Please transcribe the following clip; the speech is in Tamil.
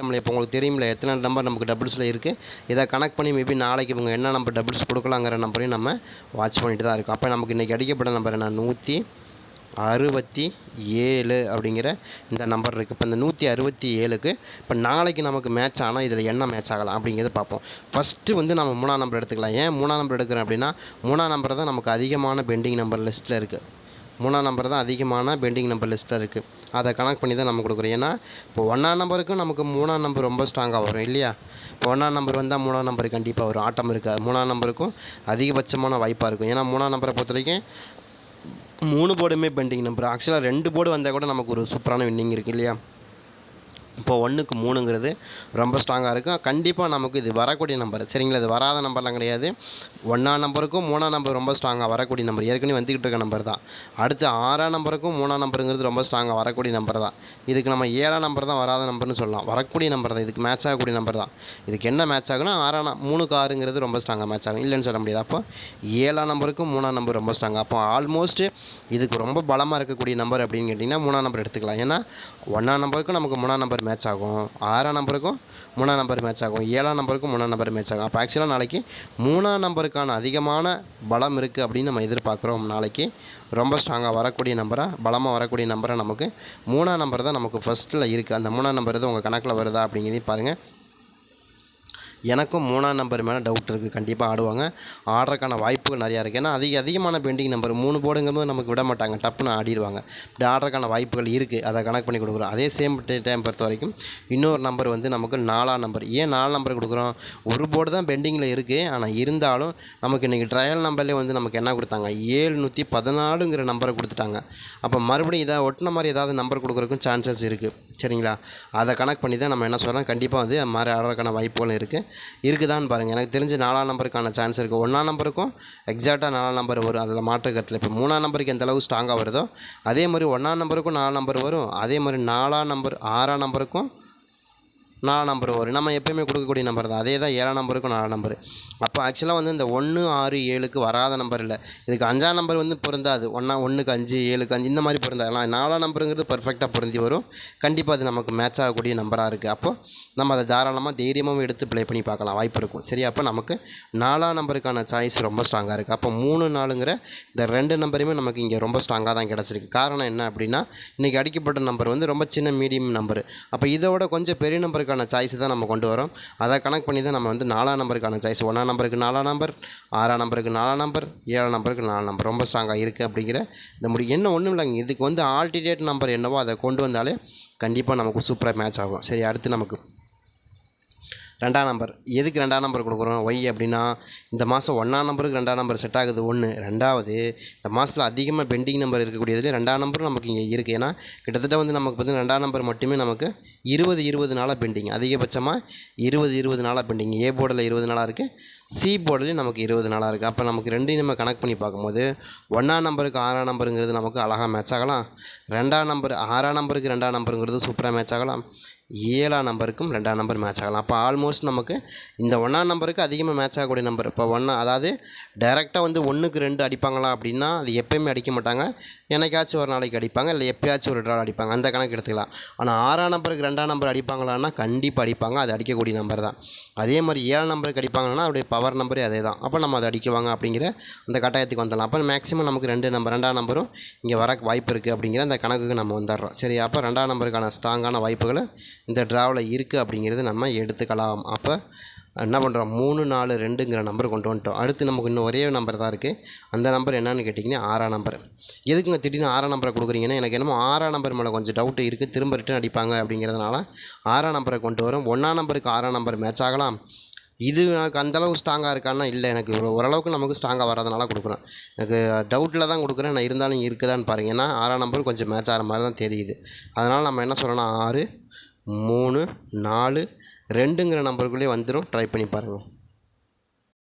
நம்மளை இப்போ உங்களுக்கு தெரியும்ல எத்தனை நம்பர் நமக்கு டபுள்ஸில் இருக்குது இதை கனெக்ட் பண்ணி மேபி நாளைக்கு இவங்க என்ன நம்பர் டபுள்ஸ் கொடுக்கலாங்கிற நம்பரையும் நம்ம வாட்ச் பண்ணிட்டு தான் இருக்கோம். அப்போ நமக்கு இன்றைக்கி அடிக்கப்பட்ட நம்பர் என்ன? நூற்றி அறுபத்தி ஏழு அப்படிங்கிற இந்த நம்பர் இருக்குது இப்போ இந்த நூற்றி அறுபத்தி ஏழுக்கு இப்போ நாளைக்கு நமக்கு மேட்ச் ஆனால் இதில் என்ன மேட்ச் ஆகலாம் அப்படிங்கிறத பார்ப்போம். ஃபஸ்ட்டு வந்து நம்ம மூணாம் நம்பர் எடுத்துக்கலாம். ஏன் மூணாம் நம்பர் எடுக்கிறோம் அப்படின்னா மூணாம் நம்பர் தான் நமக்கு அதிகமான பெண்டிங் நம்பர் லிஸ்ட்டில் இருக்குது மூணாம் நம்பர் தான் அதிகமான பெண்டிங் நம்பர் லிஸ்ட்டில் இருக்குது அதை கனெக்ட் பண்ணி தான் நம்ம கொடுக்குறோம். ஏன்னா இப்போ ஒன்றாம் நம்பருக்கும் நமக்கு மூணாம் நம்பர் ரொம்ப ஸ்ட்ராங்காக வரும் இல்லையா? இப்போ ஒன்றாம் நம்பர் வந்தால் மூணாம் நம்பர் கண்டிப்பாக வரும் ஆட்டம் இருக்காது. மூணாம் நம்பருக்கும் அதிகபட்சமான வாய்ப்பாக இருக்கும். ஏன்னா மூணாம் நம்பரை பொறுத்த வரைக்கும் மூணு போர்டுமே பெண்டிங் நம்பர் ஆக்சுவலாக ரெண்டு போர்டு வந்தால் கூட நமக்கு ஒரு சூப்பரான வின்னிங் இருக்குது இல்லையா? இப்போ ஒன்றுக்கு மூணுங்கிறது ரொம்ப ஸ்ட்ராங்காக இருக்கும். கண்டிப்பாக நமக்கு இது வரக்கூடிய நம்பர் சரிங்களா? இது வராத நம்பர்லாம் கிடையாது. ஒன்றாம் நம்பருக்கும் மூணாம் நம்பர் ரொம்ப ஸ்ட்ராங்காக வரக்கூடிய நம்பர் ஏற்கனவே வந்துக்கிட்டு இருக்க நம்பர் தான். அடுத்து ஆறாம் நம்பருக்கும் மூணாம் நம்பருங்கிறது ரொம்ப ஸ்ட்ராங்காக வரக்கூடிய நம்பர் தான். இதுக்கு நம்ம ஏழாம் நம்பர் தான் வராத நம்பர்னு சொல்லலாம். வரக்கூடிய நம்பர் தான். இதுக்கு மேட்ச் ஆகக்கூடிய நம்பர் தான். இதுக்கு என்ன மேட்ச் ஆகுனா ஆறாம் மூணுக்கு ஆறுங்கிறது ரொம்ப ஸ்ட்ராங்காக மேட்ச் ஆகும். இல்லைன்னு சொல்ல முடியாது. அப்போ ஏழாம் நம்பருக்கும் மூணாம் நம்பர் ரொம்ப ஸ்ட்ராங்காக அப்போ ஆல்மோஸ்ட் இதுக்கு ரொம்ப பலமாக இருக்கக்கூடிய நம்பர் அப்படின்னு கேட்டிங்கன்னா மூணாம் நம்பர் எடுத்துக்கலாம். ஏன்னா ஒன்றாம் நம்பருக்கும் நமக்கு மூணாம் நம்பர் மேட்ச் ஆகும். ஆறாம் நம்பருக்கும் மூணாம் நம்பர் மேட்ச் ஆகும். ஏழாம் நம்பருக்கும் மூணாம் நம்பர் மேட்ச் ஆகும். அப்போ ஆக்சுவலாக நாளைக்கு மூணாம் நம்பருக்கான அதிகமான பலம் இருக்குது அப்படின்னு நம்ம எதிர்பார்க்குறோம். நாளைக்கு ரொம்ப ஸ்ட்ராங்காக வரக்கூடிய நம்பராக பலமாக வரக்கூடிய நம்பராக நமக்கு மூணாம் நம்பர் தான் நமக்கு ஃபஸ்ட்டில் இருக்குது அந்த மூணாம் நம்பர் தான் உங்கள் கணக்கில் வருதா அப்படிங்கிறதையும் பாருங்கள் எனக்கும் மூணாம் நம்பர் மேலே டவுட் இருக்குது கண்டிப்பாக ஆடுவாங்க. ஆடுறதுக்கான வாய்ப்புகள் நிறையா இருக்குது ஏன்னா அதிக அதிகமான பெண்டிங் நம்பர் மூணு போர்டுங்கும்போது நமக்கு விட மாட்டாங்க. டப்புன்னு ஆடிடுவாங்க. இப்படி ஆடுறதுக்கான வாய்ப்புகள் இருக்குது அதை கணக்கு பண்ணி கொடுக்குறோம். அதே சேம் டைம் பொறுத்த வரைக்கும் இன்னொரு நம்பர் வந்து நமக்கு நாலாம் நம்பர் ஏன் நாலு நம்பர் கொடுக்குறோம்? ஒரு போர்டு தான் பெண்டிங்கில் இருக்குது ஆனால் இருந்தாலும் நமக்கு இன்றைக்கி ட்ரையல் நம்பர்லேயே வந்து நமக்கு என்ன கொடுத்தாங்க? ஏழுநூற்றி பதினாலுங்கிற நம்பரை கொடுத்துட்டாங்க. அப்போ மறுபடியும் இதை ஒட்டின மாதிரி ஏதாவது நம்பர் கொடுக்குறதுக்கும் சான்சஸ் இருக்குது சரிங்களா? அதை கனெக்ட் பண்ணி தான் நம்ம என்ன சொல்கிறோம் கண்டிப்பாக வந்து அது மாதிரி ஆடுறதுக்கான வாய்ப்புகளும் இருக்குது இருக்குதான்னு பாருங்கள் எனக்கு தெரிஞ்சு நாலாம் நம்பருக்கான சான்ஸ் இருக்குது ஒன்றாம் நம்பருக்கும் எக்ஸாக்டாக நாலாம் நம்பர் வரும். அதில் மாற்று கருத்தில் இப்போ மூணாம் நம்பருக்கு எந்த அளவு ஸ்ட்ராங்காக வருதோ அதே மாதிரி ஒன்றாம் நம்பருக்கும் நாலாம் நம்பர் வரும். அதே மாதிரி நாலாம் நம்பர் ஆறாம் நம்பருக்கும் நாலு நம்பர் வரும். நம்ம எப்பயுமே கொடுக்கக்கூடிய நம்பர் தான். அதே தான் ஏழாம் நம்பருக்கும் நாலாம் நம்பர் அப்போ ஆக்சுவலாக வந்து இந்த ஒன்று ஆறு ஏழுக்கு வராத நம்பர் இல்லை. இதுக்கு அஞ்சாம் நம்பர் வந்து பொருந்தாது. ஒன்றா ஒன்றுக்கு அஞ்சு ஏழுக்கு அஞ்சு இந்த மாதிரி பொருந்தாது. ஆனால் நாலாம் நம்பருங்கிறது பர்ஃபெக்டாக பொருந்தி வரும். கண்டிப்பாக அது நமக்கு மேட்ச் ஆகக்கூடிய நம்பராக இருக்குது அப்போது நம்ம அதை தாராளமாக தைரியமாகவும் எடுத்து ப்ளே பண்ணி பார்க்கலாம். வாய்ப்பு இருக்கும். சரி அப்போ நமக்கு நாலாம் நம்பருக்கான சாய்ஸ் ரொம்ப ஸ்ட்ராங்காக இருக்குது அப்போ மூணு நாலுங்கிற இந்த ரெண்டு நம்பருமே நமக்கு இங்கே ரொம்ப ஸ்ட்ராங்காக தான் கிடச்சிருக்கு. காரணம் என்ன அப்படின்னா இன்றைக்கி அடிக்கப்பட்ட நம்பர் வந்து ரொம்ப சின்ன மீடியம் நம்பர் அப்போ இதோட கொஞ்சம் பெரிய நம்பருக்கு நம்பருக்கான சாய்ஸ் தான் நம்ம கொண்டு வரோம். அதை கனெக்ட் பண்ணி தான் நம்ம வந்து நாலாம் நம்பருக்கான சாய்ஸ் ஒன்றாம் நம்பருக்கு நாலாம் நம்பர் ஆறாம் நம்பருக்கு நாலாம் நம்பர் ஏழாம் நம்பருக்கு நாலாம் நம்பர் ரொம்ப ஸ்ட்ராங்காக இருக்குது அப்படிங்கிற இந்த முடி. என்ன ஒன்றும் இல்லைங்க. இதுக்கு வந்து ஆல்டிடேட் நம்பர் என்னவோ அதை கொண்டு வந்தாலே கண்டிப்பாக நமக்கு சூப்பராக மேட்ச் ஆகும். சரி அடுத்து நமக்கு. ரெண்டாம் நம்பர் எதுக்கு ரெண்டாம் நம்பர் கொடுக்குறோம்? ஒய் அப்படின்னா இந்த மாதம் ஒன்றாம் நம்பருக்கு ரெண்டாம் நம்பர் செட் ஆகுது. ஒன்று ரெண்டாவது இந்த மாதத்தில் அதிகமாக பெண்டிங் நம்பர் இருக்கக்கூடியதுலேயே ரெண்டாம் நம்பரும் நமக்கு இங்கே இருக்குது ஏன்னா கிட்டத்தட்ட வந்து நமக்கு பார்த்தீங்கன்னா ரெண்டாம் நம்பர் மட்டுமே நமக்கு இருபது இருபது நாளாக பெண்டிங் அதிகபட்சமாக இருபது இருபது நாளாக பெண்டிங் ஏ போர்டில் இருபது நாளாக இருக்குது சி போர்டிலையும் நமக்கு இருபது நாளாக இருக்குது அப்போ நமக்கு ரெண்டையும் நம்ம கனெக்ட் பண்ணி பார்க்கும்போது ஒன்றாம் நம்பருக்கு ஆறாம் நம்பருங்கிறது நமக்கு அழகாக மேட்ச் ஆகலாம். ரெண்டாம் நம்பர் ஆறாம் நம்பருக்கு ரெண்டாம் நம்பருங்கிறது சூப்பராக மேட்ச் ஆகலாம். ஏழாம் நம்பருக்கும் ரெண்டாம் நம்பர் மேட்ச் ஆகலாம். அப்போ ஆல்மோஸ்ட் நமக்கு இந்த ஒன்றாம் நம்பருக்கு அதிகமாக மேட்ச் ஆகக்கூடிய நம்பர் இப்போ ஒன்றா அதாவது டைரெக்டாக வந்து ஒன்றுக்கு ரெண்டு அடிப்பாங்களா அப்படின்னா அது எப்போயுமே அடிக்க மாட்டாங்க. என்னைக்காச்சும் ஒரு நாளைக்கு அடிப்பாங்க இல்லை எப்பயாச்சும் ஒரு ட்ரால் அடிப்பாங்க. அந்த கணக்கு எடுத்துக்கலாம். ஆனால் ஆறாம் நம்பருக்கு ரெண்டாம் நம்பர் அடிப்பாங்களான்னா கண்டிப்பாக அடிப்பாங்க. அது அடிக்கக்கூடிய நம்பர் தான். அதே மாதிரி ஏழாம் நம்பருக்கு அடிப்பாங்கன்னா அவருடைய பவர் நம்பரே அதே தான் அப்போ நம்ம அதை அடிக்குவாங்க அப்படிங்கிற அந்த கட்டாயத்துக்கு வந்துடலாம். அப்போ மேக்ஸிமம் நமக்கு ரெண்டு நம்பர் ரெண்டாம் நம்பரும் இங்கே வர வாய்ப்பு இருக்குது அப்படிங்கிற அந்த கணக்குக்கு நம்ம வந்துடுறோம். சரி அப்போ ரெண்டாம் நம்பருக்கான ஸ்ட்ராங்கான வாய்ப்புகளை இந்த ட்ராவில் இருக்குது அப்படிங்கிறது நம்ம எடுத்துக்கலாம். அப்போ என்ன பண்ணுறோம் மூணு நாலு ரெண்டுங்கிற நம்பர் கொண்டு வந்துட்டோம். அடுத்து நமக்கு இன்னும் ஒரே நம்பர் தான் இருக்குது அந்த நம்பர் என்னன்னு கேட்டிங்கன்னா ஆறாம் நம்பர் எதுக்குங்க திடீர்னு ஆறாம் நம்பரை கொடுக்குறீங்கன்னா எனக்கு என்னமோ ஆறாம் நம்பர் மேலே கொஞ்சம் டவுட்டு இருக்குது திரும்ப ரிட்டன் அடிப்பாங்க அப்படிங்கிறதுனால ஆறாம் நம்பரை கொண்டு வரும். ஒன்றாம் நம்பருக்கு ஆறாம் நம்பர் மேட்ச் ஆகலாம். இது எனக்கு அந்தளவுக்கு ஸ்ட்ராங்காக இருக்கான்னா இல்லை எனக்கு ஓரளவுக்கு நமக்கு ஸ்ட்ராங்காக வராதனால கொடுக்குறேன். எனக்கு டவுட்டில் தான் கொடுக்குறேன். நான் இருந்தாலும் இருக்குதான்னு பாருங்க. ஏன்னா ஆறாம் நம்பர் கொஞ்சம் மேட்ச் ஆகிற மாதிரி தான் தெரியுது. அதனால் நம்ம என்ன சொல்கிறோன்னா ஆறு மூணு நாலு ரெண்டுங்கிற நம்பருக்குள்ளேயே வந்துடும் ட்ரை பண்ணி பாருங்கள்